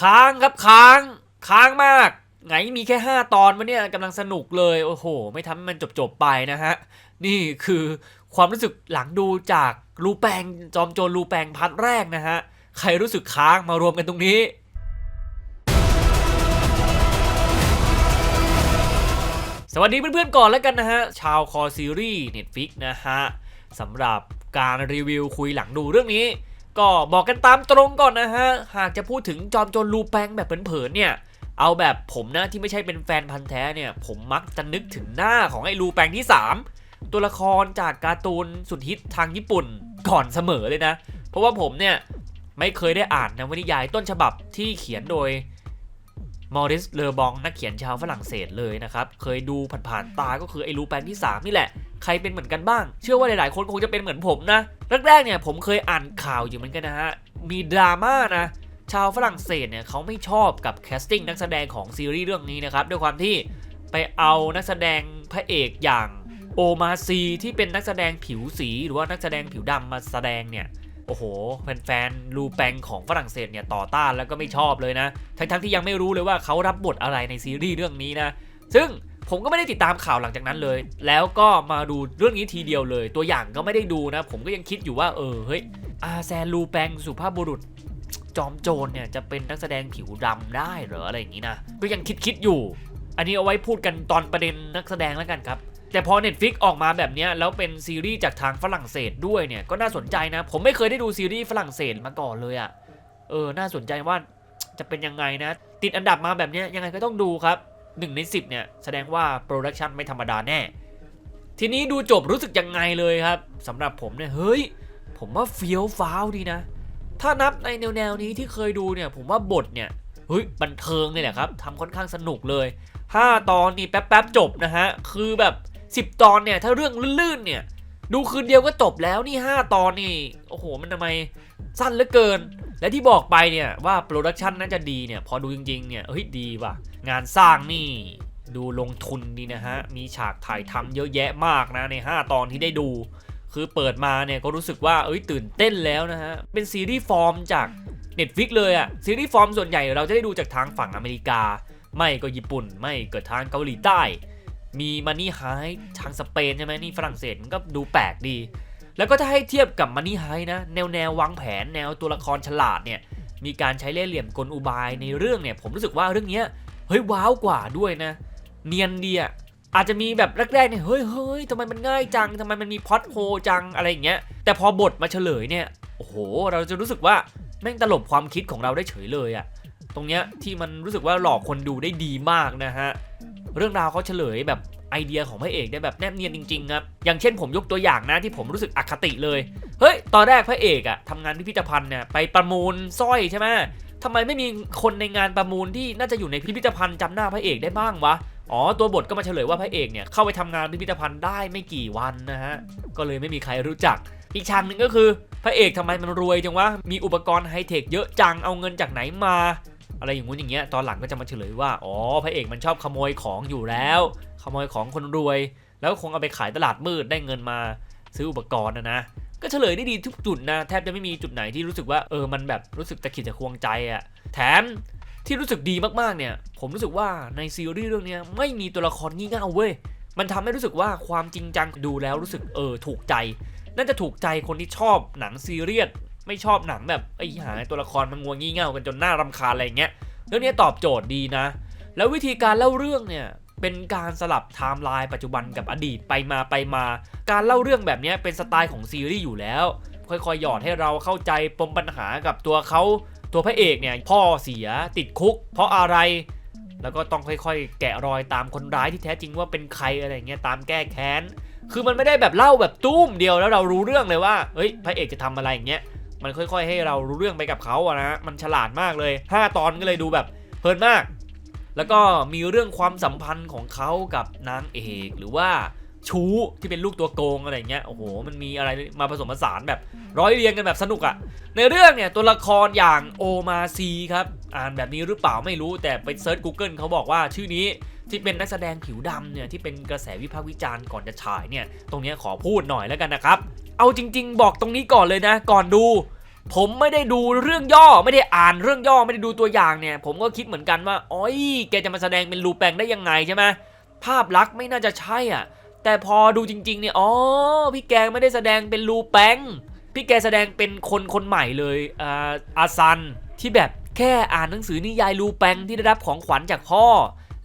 ค้างครับค้าง ค้างมาก ไงมีแค่ 5 ตอนวะเนี่ยกำลังสนุกเลย โอ้โห ไม่ทำให้มันจบๆไปนะฮะ นี่คือความรู้สึกหลังดูจากรูแปงจอมโจรรูแปงพัดแรกนะฮะ ใครรู้สึกค้างมารวมกันตรงนี้สวัสดีเพื่อนๆก่อนแล้วกันนะฮะ ชาวคอซีรีส์ Netflix นะฮะสำหรับการรีวิวคุยหลังดูเรื่องนี้ ก็บอกกันตามตรงก่อนนะฮะ หากจะพูดถึงจอมโจรลูแปงแบบเผินๆเนี่ย เอาแบบผมนะที่ไม่ใช่เป็นแฟนพันธ์แท้เนี่ย ผมมักจะนึกถึงหน้าของไอ้ลูแปงที่ 3 ตัวละครจากการ์ตูนสุดฮิตทางญี่ปุ่นก่อนเสมอเลยนะ เพราะว่าผมเนี่ยไม่เคยได้อ่านนวนิยายต้นฉบับที่เขียนโดยมอริส เลอบอง นักเขียนชาวฝรั่งเศสเลยนะครับ เคยดูผ่านๆตาก็คือไอ้ลูแปงที่ 3 นี่แหละ ใครเป็นเหมือนกันบ้าง เชื่อว่าหลายๆ คนคงจะเป็นเหมือนผมนะ แรกๆเนี่ยผมเคยอ่านข่าวอยู่เหมือนกันนะฮะ มีดราม่านะ ชาวฝรั่งเศสเนี่ยเขาไม่ชอบกับแคสติ้งนักแสดงของซีรีส์เรื่องนี้นะครับ ด้วยความที่ไปเอานักแสดงพระเอกอย่างโอมาซีที่เป็นนักแสดงผิวสีหรือว่านักแสดงผิวดำมาแสดงเนี่ยโอ้โหแฟนๆลูแปงของฝรั่งเศสเนี่ยต่อต้านแล้วก็ไม่ชอบเลยนะ ทั้งๆที่ยังไม่รู้เลยว่าเขารับบทอะไรในซีรีส์เรื่องนี้นะ ซึ่ง ผมก็ไม่ได้ติดตามข่าวหลังจากนั้นเลย แล้วก็มาดูเรื่องนี้ทีเดียวเลย ตัวอย่างก็ไม่ได้ดูนะ ผมก็ยังคิดอยู่ว่าเออเฮ้ยอาแซนลูแปงสุภาพบุรุษ จอมโจรเนี่ยจะเป็นนักแสดงผิวดำได้หรออะไรอย่างนี้นะก็ยังคิดคิดอยู่ อันนี้เอาไว้พูดกันตอนประเด็นนักแสดงแล้วกันครับแต่พอ Netflix ออกมาแบบนี้แล้วเป็นซีรีส์จากทางฝรั่งเศสด้วยเนี่ยก็น่าสนใจนะ ผมไม่เคยได้ดูซีรีส์ฝรั่งเศสมาก่อนเลยอะ่ะเออน่าสนใจว่าจะเป็นยังไงนะ ติดอันดับมาแบบนี้ยยังไงก็ต้องดูครับ 1 ใน 10 เนี่ย แสดงว่าโปรดักชันไม่ธรรมดาแน่ ทีนี้ดูจบรู้สึกยังไงเลยครับสำหรับผมเนี่ย เฮ้ย ผมว่าเฟี้ยวฟ้าวดีนะ ถ้านับในแนวแนวๆนี้ที่เคยดูเนี่ย ผมว่าบทเนี่ยเฮ้ยบันเทิงเลยแหละครับทำค่อนข้างสนุกเลย 5 ตอนนี่แป๊บๆจบนะฮะ คือแบบ 10 ตอนเนี่ย ถ้าเรื่องลื่นๆเนี่ย ดูคืนเดียวก็จบแล้วนี่ 5 ตอนนี่ โอ้โห มันทำไมสั้นเหลือเกิน และที่บอกไปเนี่ยว่าโปรดักชันน่าจะดีเนี่ยพอดูจริงๆเนี่ยเฮ้ยดีว่ะ งานสร้างนี่ดูลงทุนดีนะฮะ มีฉากถ่ายทำเยอะแยะมากนะใน 5 ตอนที่ได้ดู คือเปิดมาเนี่ยก็รู้สึกว่าเอ้ยตื่นเต้นแล้วนะฮะ เป็นซีรีส์ฟอร์มจาก Netflix เลยอะซีรีส์ฟอร์มส่วนใหญ่เราจะได้ดูจากทางฝั่งอเมริกา ไม่ก็ญี่ปุ่น ไม่ก็ทางเกาหลีใต้ มีมันนี่ไฮทางสเปนใช่ไหมนี่ฝรั่งเศสมันก็ดูแปลกดี แล้วก็ถ้าให้เทียบกับมันนี่ไฮนะแนวแนววางแผนแนวตัวละครฉลาดเนี่ยมีการใช้เล่ห์เหลี่ยมกลอุบายในเรื่องเนี่ยผมรู้สึกว่าเรื่องเนี้ยเฮ้ยว้าวกว่าด้วยนะ เนียนดีอะอาจจะมีแบบแรกๆเนี่ยเฮ้ยเฮ้ยทำไมมันง่ายจังทำไมมันมีพอตโฮจังอะไรอย่างเงี้ยแต่พอบทมาเฉลยเนี่ยโอ้โห เราจะรู้สึกว่าแม่งตลบความคิดของเราได้เฉยเลยอะตรงเนี้ยที่มันรู้สึกว่าหลอกคนดูได้ดีมากนะฮะเรื่องราวเขาเฉลยแบบ ไอเดียของพระเอกได้แบบแนบเนียนจริงๆครับอย่างเช่นผมยกตัวอย่างนะที่ผมรู้สึกอคติเลยเฮ้ยตอนแรกพระเอกอะทำงานพิพิธภัณฑ์เนี่ยไปประมูลสร้อยใช่ไหมทำไมไม่มีคนในงานประมูลที่น่าจะอยู่ในพิพิธภัณฑ์จำหน้าพระเอกได้บ้างวะอ๋อตัวบทก็มาเฉลยว่าพระเอกเนี่ยเข้าไปทำงานพิพิธภัณฑ์ได้ไม่กี่วันนะฮะก็เลยไม่มีใครรู้จัก อีกฉากหนึ่งก็คือพระเอกทำไมมันรวยจังวะมีอุปกรณ์ไฮเทคเยอะจังเอาเงินจากไหนมา อะไรอย่างงู้นอย่างเงี้ยตอนหลังก็จะมาเฉลยว่าอ๋อพระเอกมันชอบขโมยของอยู่แล้ว โมยของคนรวย แล้วคงเอาไปขายตลาดมืดได้เงินมาซื้ออุปกรณ์นะนะก็เฉลยได้ดีทุกจุดนะแทบจะไม่มีจุดไหนที่รู้สึกว่าเออมันแบบรู้สึกตะขิดตะควงใจอะแถมที่รู้สึกดีมากๆเนี่ย ผมรู้สึกว่าในซีรีส์เรื่องนี้ไม่มีตัวละครงี่เง่าเว้ยมันทำให้รู้สึกว่าความจริงจังดูแล้วรู้สึกเออถูกใจ น่าจะถูกใจคนที่ชอบหนังซีเรียสไม่ชอบหนังแบบไอ้หาตัวละครมันงัวงี่เง่ากันจนน่ารำคาญอะไรเงี้ยเรื่องนี้ตอบโจทย์ดีนะ แล้ววิธีการเล่าเรื่องเนี่ย เป็นการสลับไทม์ไลน์ปัจจุบันกับอดีตไปมาไปมา การเล่าเรื่องแบบนี้เป็นสไตล์ของซีรีส์อยู่แล้ว ค่อยๆ หยอดให้เราเข้าใจปมปัญหากับตัวเขาตัวพระเอกเนี่ยพ่อเสียติดคุก เพราะอะไร แล้วก็ต้องค่อยๆ แกะรอยตามคนร้ายที่แท้จริงว่าเป็นใครอะไรเงี้ยตามแก้แค้น คือมันไม่ได้แบบเล่าแบบตุ้มเดียวแล้วเรารู้เรื่องเลยว่าเฮ้ยพระเอกจะทำอะไรอย่างเงี้ยมันค่อย ๆ ให้เรารู้เรื่องไปกับเขาอะนะมันฉลาดมากเลย 5 ตอนก็เลยดูแบบเพลินมาก แล้วก็มีเรื่องความสัมพันธ์ของเขากับนางเอกหรือว่าชู้ที่เป็นลูกตัวโกงอะไรเงี้ยโอ้โหมันมีอะไรมาผสมผสานแบบร้อยเรียงกันแบบสนุกอะในเรื่องเนี่ยตัวละครอย่างโอมาซีครับอ่านแบบนี้หรือเปล่าไม่รู้แต่ไปเซิร์ช Google เขาบอกว่าชื่อนี้ที่เป็นนักแสดงผิวดำเนี่ยที่เป็นกระแสวิพากษ์วิจารณ์ก่อนจะฉายเนี่ยตรงนี้ขอพูดหน่อยแล้วกันนะครับ เอาจริง ๆ บอกตรงนี้ก่อนเลยนะ ก่อนดู ผมไม่ได้ดูเรื่องย่อไม่ได้อ่านเรื่องย่อไม่ได้ดูตัวอย่างเนี่ย ผมก็คิดเหมือนกันว่าอ๋อยแกจะมาแสดงเป็นลูแปงได้ยังไงใช่ไหมภาพลักษณ์ไม่น่าจะใช่อะ แต่พอดูจริงๆเนี่ยอ๋อพี่แกไม่ได้แสดงเป็นลูแปงพี่แกแสดงเป็นคนคนใหม่เลยอ่าอาซันที่แบบแค่อ่านหนังสือนิยายลูแปงที่ได้รับของขวัญจากพ่อ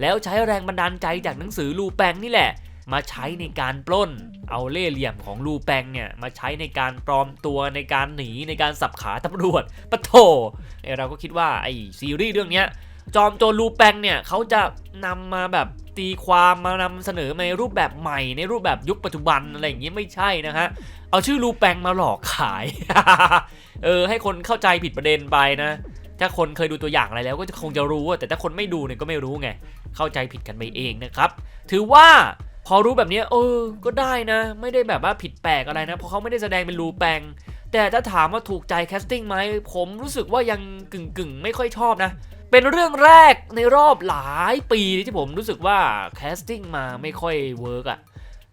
แล้วใช้แรงบันดาลใจจากหนังสือลูแปงนี่แหละ มาใช้ในการปล้น เอาเล่เหลี่ยมของลูแปงเนี่ยมาใช้ในการปลอมตัวในการหนีในการสับขาตำรวจปะโถเเราก็คิดว่าไอซีรีส์เรื่องนี้จอมโจรลูแปงเนี่ยเขาจะนำมาแบบตีความมานำเสนอในรูปแบบใหม่ในรูปแบบยุคปัจจุบันอะไรอย่างเงี้ยไม่ใช่นะฮะ เอาชื่อลูแปงมาหลอกขาย เออ ให้คนเข้าใจผิดประเด็นไปนะ ถ้าคนเคยดูตัวอย่างอะไรแล้วก็คงจะรู้ แต่ถ้าคนไม่ดูเนี่ยก็ไม่รู้ไง เข้าใจผิดกันไปเองนะครับ ถือว่า พอรู้แบบนี้เออ ก็ได้นะ ไม่ได้แบบว่าผิดแปลกอะไรนะ เพราะเขาไม่ได้แสดงเป็นรูแปลง แต่ถ้าถามว่าถูกใจแคสติ้งไหม ผมรู้สึกว่ายังกึ่งกึ่งไม่ค่อยชอบนะ เป็นเรื่องแรกในรอบหลายปีที่ผมรู้สึกว่าแคสติ้งมาไม่ค่อยเวิร์กอะ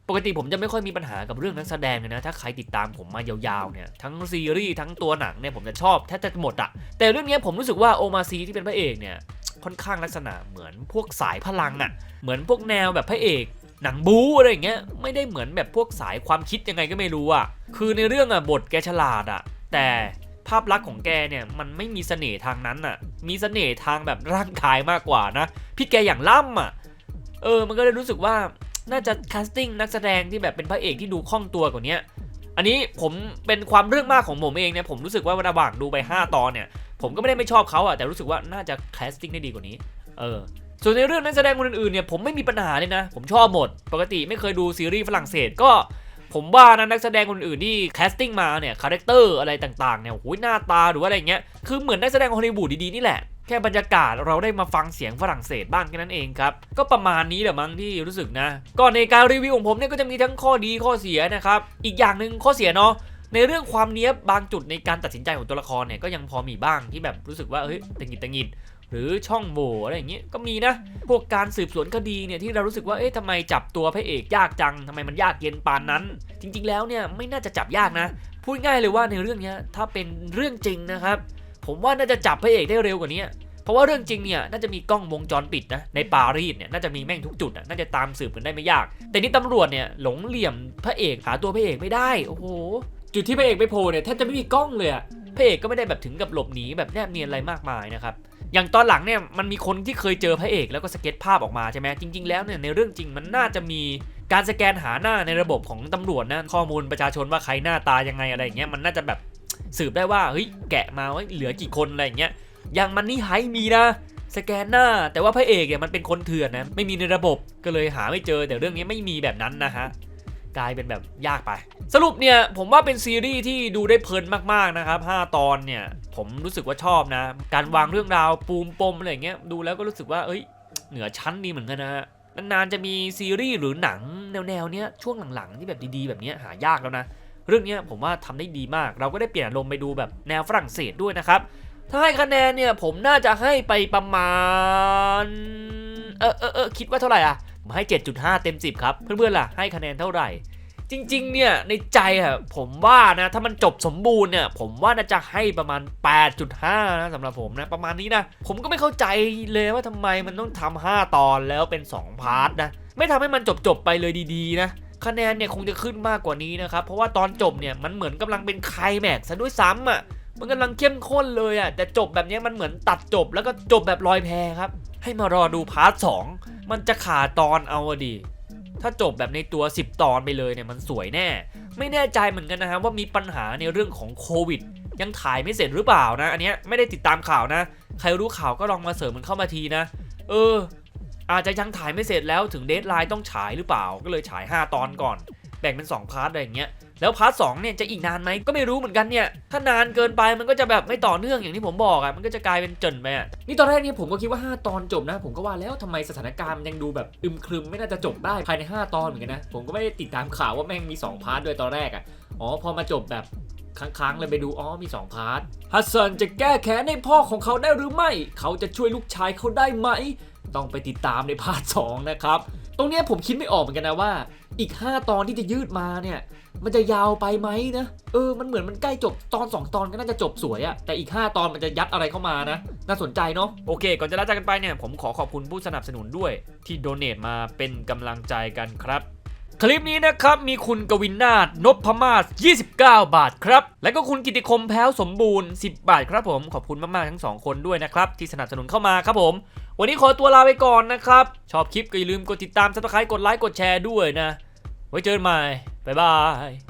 ปกติผมจะไม่ค่อยมีปัญหากับเรื่องนักแสดงเลยนะ ถ้าใครติดตามผมมายาวๆเนี่ย ทั้งซีรีส์ทั้งตัวหนังเนี่ยผมจะชอบแทบจะหมดอะแต่เรื่องนี้ผมรู้สึกว่าโอมาซีที่เป็นพระเอกเนี่ยค่อนข้างลักษณะเหมือนพวกสายพลังอะเหมือนพวกแนวแบบพระเอก หนังบู๊อะไรอย่างเงี้ยไม่ได้เหมือนแบบพวกสายความคิดยังไงก็ไม่รู้อะคือในเรื่องอะบทแกฉลาดอะแต่ภาพลักษณ์ของแกเนี่ยมันไม่มีเสน่ห์ทางนั้นอะมีเสน่ห์ทางแบบร่างกายมากกว่านะพี่แกอย่างล่ำอะเออมันก็เลยรู้สึกว่าน่าจะแคสติ้งนักแสดงที่แบบเป็นพระเอกที่ดูคล่องตัวกว่านี้อันนี้ผมเป็นความเรื่องมากของผมเองเนี่ยผมรู้สึกว่าระหว่างดูไป 5 ตอนเนี่ย ผมก็ไม่ได้ไม่ชอบเขาอะแต่รู้สึกว่าน่าจะแคสติ้งได้ดีกว่านี้ เออ ส่วนในเรื่องนักแสดงคนอื่นๆเนี่ยผมไม่มีปัญหาเลยนะ ผมชอบหมด ปกติไม่เคยดูซีรีส์ฝรั่งเศสก็ผมว่านะนักแสดงคนอื่นที่แคสติ้งมาเนี่ยคาแรคเตอร์อะไรต่างๆเนี่ยโอ้ยหน้าตาหรือว่าอะไรเงี้ยคือเหมือนนักแสดงฮอลลีวูดดีๆนี่แหละแค่บรรยากาศเราได้มาฟังเสียงฝรั่งเศสบ้างแค่นั้นเองครับ ก็ประมาณนี้แหละมั้งที่รู้สึกนะก่อนในการรีวิวของผมเนี่ยก็จะมีทั้งข้อดีข้อเสียนะครับอีกอย่างหนึ่งข้อเสียเนาะในเรื่องความเนี้ยบบางจุดในการตัดสินใจของตัวละครเนี่ยก็ยังพอมีบ้างที่แบบรู้สึกว่าเฮ้ยตังหิดตังหิด หรือช่องโหว่อะไรอย่างเงี้ยก็มีนะ พวกการสืบสวนคดีเนี่ยที่เรารู้สึกว่าเอ๊ะทำไมจับตัวพระเอกยากจังทำไมมันยากเย็นปานนั้น จริง ๆ แล้วเนี่ยไม่น่าจะจับยากนะ พูดง่ายเลยว่าในเรื่องนี้ถ้าเป็นเรื่องจริงนะครับ ผมว่าน่าจะจับพระเอกได้เร็วกว่านี้เพราะว่าเรื่องจริงเนี่ยน่าจะมีกล้องวงจรปิดนะในปารีสเนี่ยน่าจะมีแม่งทุกจุดน่าจะตามสืบกันได้ไม่ยาก แต่นี่ตำรวจเนี่ยหลงเหลี่ยมพระเอกหาตัวพระเอกไม่ได้โอ้โหจุดที่พระเอกไปโผล่เนี่ยแทบจะไม่มีกล้องเลยอะพระเอกก็ไม่ได้แบบถึงกับหลบหนีแบบแนบเนียนอะไรมากมายนะครับ อย่างตอนหลังเนี่ยมันมีคนที่เคยเจอพระเอกแล้วก็สเก็ตภาพออกมาใช่ไหมจริง ๆ แล้วเนี่ยในเรื่องจริงมันน่าจะมีการสแกนหาหน้าในระบบของตำรวจนะข้อมูลประชาชนว่าใครหน้าตายังไงอะไรอย่างเงี้ยมันน่าจะแบบสืบได้ว่าเฮ้ยแกะมาว่าเหลือกี่คนอะไรอย่างเงี้ยอย่างมันนี่ไฮมีนะสแกนหน้า แต่ว่าพระเอกเนี่ยมันเป็นคนเถื่อนนะไม่มีในระบบก็เลยหาไม่เจอแต่เรื่องนี้ไม่มีแบบนั้นนะฮะ กลายเป็นแบบยากไป สรุปเนี่ยผมว่าเป็นซีรีส์ที่ดูได้เพลินมากๆนะครับ 5 ตอนเนี่ยผมรู้สึกว่าชอบนะ การวางเรื่องราวปูมปมอะไรเงี้ยดูแล้วก็รู้สึกว่าเอ้ย เหนือชั้นดีเหมือนกันนะฮะนานๆจะมีซีรีส์หรือหนังแนวๆเนี้ยช่วงหลังๆที่แบบดีๆแบบเนี้ยหายากแล้วนะ เรื่องเนี้ยผมว่าทำได้ดีมาก เราก็ได้เปลี่ยนอารมไปดูแบบแนวฝรั่งเศสด้วยนะครับ ถ้าให้คะแนนเนี่ยผมน่าจะให้ไปประมาณ เออเออเออคิดว่าเท่าไหร่อะ ผมให้ 7.5 เต็ม 10 ครับ เพื่อนๆล่ะให้คะแนนเท่าไหร่ จริง ๆ เนี่ย ในใจอะผมว่านะ ถ้ามันจบสมบูรณ์เนี่ย ผมว่าน่าจะให้ประมาณ 8.5 นะสำหรับผมนะ ประมาณนี้นะ ผมก็ไม่เข้าใจเลยว่าทำไมมันต้องทำ5ตอนแล้วเป็น 2 พาร์ทนะ ไม่ทำให้มันจบ ๆ ไปเลยดีๆ นะคะแนนเนี่ยคงจะขึ้นมากกว่านี้นะครับ เพราะว่าตอนจบเนี่ยมันเหมือนกำลังเป็นไคลแม็กซ์ซะด้วยซ้ำอะ มันกำลังเข้มข้นเลยอะแต่จบแบบนี้มันเหมือนตัดจบแล้วก็จบแบบลอยแพครับ ให้มารอดูพาร์ทสองมันจะขาดตอนเอาดิถ้าจบแบบในตัว 10 ตอนไปเลยเนี่ยมันสวยแน่ ไม่แน่ใจเหมือนกันนะฮะว่ามีปัญหาในเรื่องของโควิดยังถ่ายไม่เสร็จหรือเปล่านะ อันเนี้ยไม่ได้ติดตามข่าวนะ ใครรู้ข่าวก็ลองมาเสริมมันเข้ามาทีนะ เออ อาจจะยังถ่ายไม่เสร็จแล้วถึงเดทไลน์ต้องฉายหรือเปล่า ก็เลยฉาย 5 ตอนก่อน แบ่งเป็น 2 พาร์ทอะไรอย่างเงี้ยแล้วพาร์ทสเนี่ยจะอีกนานไหมก็ไม่รู้เหมือนกันเนี่ย ถ้านานเกินไปมันก็จะแบบไม่ต่อเนื่องอย่างที่ผมบอกอะ่ะมันก็จะกลายเป็นเจินไปอะ่ะนี่ตอนแรกเนี่ยผมก็คิดว่า 5 ตอนจบนะ ผมก็ว่าแล้วทำไมสถานการณ์มันยังดูแบบอึมครึมไม่น่าจะจบได้ภายใน 5 ตอนเหมือนกันนะผมก็ไม่ได้ติดตามข่าวว่าแม่งมี 2 พาร์ทด้วยตอนแรกอะ่ะอ๋อพอมาจบแบบ ค้างๆเลยไปดูอ๋อมี 2 พาร์ทฮัสซันจะแก้แค้นให้พ่อของเขาได้หรือไม่ เขาจะช่วยลูกชายเขาได้ไหม ต้องไปติดตามในพาร์ทสองนะครับ ตรงเนี้ยผมคิดไม่ออกเหมือนกันนะว่า อีก 5 ตอนที่จะยืดมาเนี่ยมันจะยาวไปไหมนะ เออ มันเหมือนมันใกล้จบตอน 2 ตอนก็น่าจะจบสวยอะแต่อีก 5 ตอนมันจะยัดอะไรเข้ามานะ น่าสนใจเนาะ โอเค ก่อนจะลาจากกันไปเนี่ย ผมขอขอบคุณผู้สนับสนุนด้วย ที่โดเน a มาเป็นกำลังใจกันครับ คลิปนี้นะครับมีคุณกวินนาถนพมาศ29 บาทครับ และก็คุณกิติคมแพ้วสมบูรณ์ 10 บาทครับผมขอบคุณมากๆทั้ง 2 คนด้วยนะครับ ที่สนับสนุนเข้ามาครับผม วันนี้ขอตัวลาไปก่อนนะครับ ชอบคลิปก็อย่าลืมกดติดตามสับปะรดกดไลค์กดแชร์ด้วยนะ ไว้เจอกันใหม่บ๊ายบาย